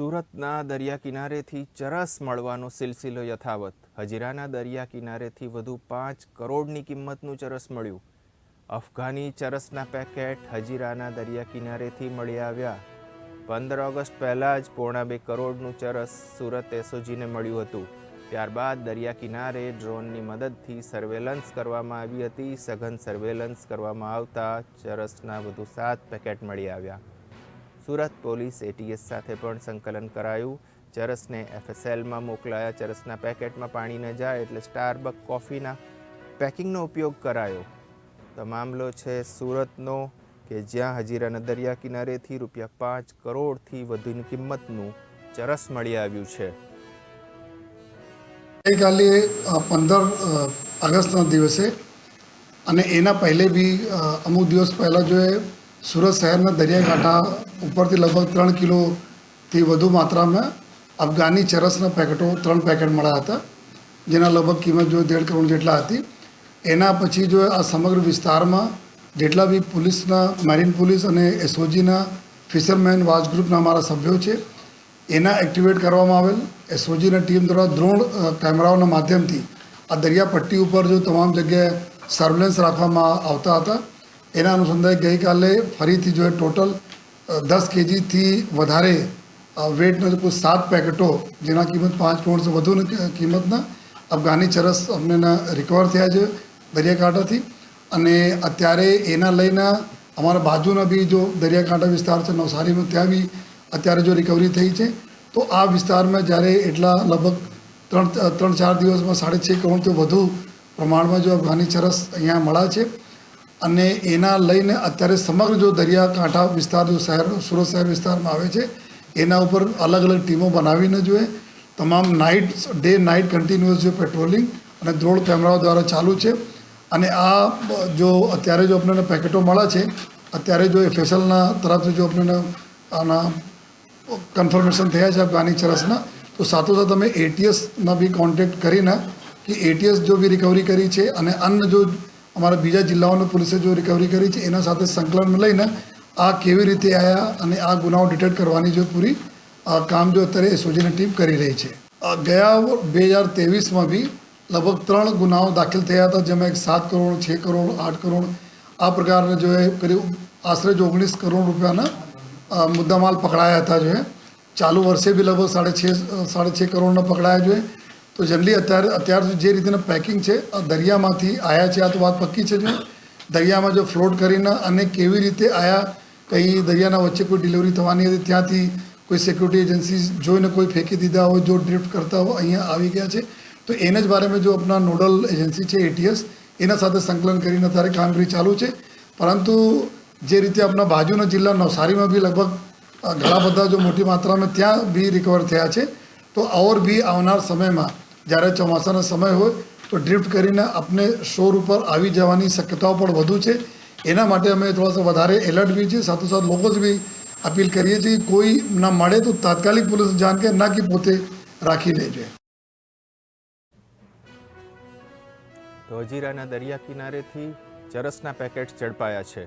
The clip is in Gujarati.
સુરતના દરિયા કિનારેથી ચરસ મળવાનો સિલસિલો યથાવત. હજીરાના દરિયા કિનારેથી વધુ પાંચ કરોડની કિંમતનું ચરસ મળ્યું. અફઘાની ચરસના પેકેટ હજીરાના દરિયા કિનારેથી મળી આવ્યા. પંદર ઓગસ્ટ પહેલાં જ પોણા બે કરોડનું ચરસ સુરત એસઓજીને મળ્યું હતું. ત્યારબાદ દરિયા કિનારે ડ્રોનની મદદથી સર્વેલન્સ કરવામાં આવી હતી. સઘન સર્વેલન્સ કરવામાં આવતા ચરસના વધુ સાત પેકેટ મળી આવ્યા. સુરત પોલીસ એટીએસ સાથે પણ સંકલન કરાયું. ચરસને એફએસએલમાં મોકલાયા. ચરસના પેકેટમાં પાણી ન જાય એટલે સ્ટારબક કોફીના પેકિંગનો ઉપયોગ કરાયો. તો મામલો છે સુરતનો, કે જ્યાં હજીરાના દરિયા કિનારેથી રૂપિયા પાંચ કરોડથી વધુની કિંમતનું ચરસ મળી આવ્યું છે. ગઈકાલે પંદર ઓગસ્ટના દિવસે, અને એના પહેલે બી અમુક દિવસ પહેલાં જો એ સુરત શહેરના દરિયાકાંઠા ઉપરથી લગભગ ત્રણ કિલોથી વધુ માત્રામાં અફઘાની ચરસના પેકેટો ત્રણ પેકેટ મળ્યા હતા, જેના લગભગ કિંમત જો દેઢ કરોડ જેટલા હતી. એના પછી જો આ સમગ્ર વિસ્તારમાં જેટલા બી પોલીસના, મેરીન પોલીસ અને એસઓજીના ફિશરમેન વાચ ગ્રુપના અમારા સભ્યો છે, એના એક્ટિવેટ કરવામાં આવેલ. એસઓજીના ટીમ દ્વારા દ્રોણ કેમેરાઓના માધ્યમથી આ દરિયા પટ્ટી ઉપર જો તમામ જગ્યાએ સર્વેલન્સ રાખવામાં આવતા હતા. એના અનુસંધાને ગઈકાલે ફરીથી જો ટોટલ દસ કેજીથી વધારે વેટના કુલ સાત પેકેટો, જેના કિંમત પાંચ કરોડથી વધુની કિંમતના અફઘાની ચરસ અમને રિકવર થયા છે દરિયાકાંઠાથી. અને અત્યારે એના લઈને અમારા બાજુના બી જો દરિયાકાંઠા વિસ્તાર છે નવસારીમાં ત્યાં બી અત્યારે જો રિકવરી થઈ છે, તો આ વિસ્તારમાં જ્યારે એટલા લગભગ ત્રણ ત્રણ ચાર દિવસમાં સાડી છ કરોડથી વધુ પ્રમાણમાં જો અફઘાની ચરસ અહીંયા મળ્યા છે અને એના લઈને અત્યારે સમગ્ર જો દરિયાકાંઠા વિસ્તાર, જો શહેર, સુરત શહેર વિસ્તારમાં આવે છે, એના ઉપર અલગ અલગ ટીમો બનાવીને જોઈએ. તમામ નાઇટ ડે નાઇટ કન્ટિન્યુઅસ જે પેટ્રોલિંગ અને દ્રોણ કેમેરાઓ દ્વારા ચાલુ છે. અને આ જો અત્યારે જો આપણને પેકેટો મળ્યા છે, અત્યારે જો એ ફેસલના તરફથી જો આપણને આના કન્ફર્મેશન થયા છે અફઘાની ચરસના, તો સાથોસાથ અમે એટીએસના બી કોન્ટેક્ટ કરીને કે એટીએસ જો બી રિકવરી કરી છે અને અન્ય જો અમારા બીજા જિલ્લાઓની પોલીસે જો રિકવરી કરી છે, એના સાથે સંકલન લઈને આ કેવી રીતે આવ્યા અને આ ગુનાઓ ડિટેક્ટ કરવાની જો પૂરી કામ જો અત્યારે એસઓજીની ટીમ કરી રહી છે. ગયા બે હજાર ત્રેવીસમાં બી લગભગ ત્રણ ગુનાઓ દાખલ થયા હતા, જેમાં એક સાત કરોડ, છ કરોડ, આઠ કરોડ, આ પ્રકારના જો એ કરીબ આશરે જો ઓગણીસ કરોડ રૂપિયાના મુદ્દામાલ પકડાયા હતા જો ચાલુ વર્ષે બી લગભગ સાડે છ સાડે છ કરોડના પકડાયા જોઈએ તો જનરલી અત્યારે અત્યાર જે રીતના પેકિંગ છે દરિયામાંથી આયા છે, આ તો વાત પક્કી છે જો દરિયામાં જો ફ્લોટ કરીને અને કેવી રીતે આયા, કંઈ દરિયાના વચ્ચે કોઈ ડિલિવરી થવાની હતી, ત્યાંથી કોઈ સિક્યુરિટી એજન્સી જોઈને કોઈ ફેંકી દીધા હોય, જો ડ્રિફ્ટ કરતા હોય, અહીંયા આવી ગયા છે. તો એના જ બારેમાં જો આપણા નોડલ એજન્સી છે એટીએસ એના સાથે સંકલન કરીને અત્યારે કામગીરી ચાલુ છે. પરંતુ જે રીતે આપણા બાજુના જિલ્લા નવસારીમાં બી લગભગ ઘણા બધા જો મોટી માત્રામાં ત્યાં બી રિકવર થયા છે. તો ઓર બી આવનાર સમયમાં, જ્યારે ચોમાસાનો સમય હોય, તો ડ્રિફ્ટ કરીને આપણે શોર ઉપર આવી જવાની શક્યતાઓ પણ વધુ છે. એના માટે અમે થોડા વધારે એલર્ટ બી છીએ સાથોસાથ લોકો જ બી અપીલ કરીએ છીએ, કોઈ ના મળે તો તાત્કાલિક પોલીસ જાણ કે ના કે પોતે રાખી લેજે. હજીરાના દરિયા કિનારેથી ચરસના પેકેટ ઝડપાયા છે.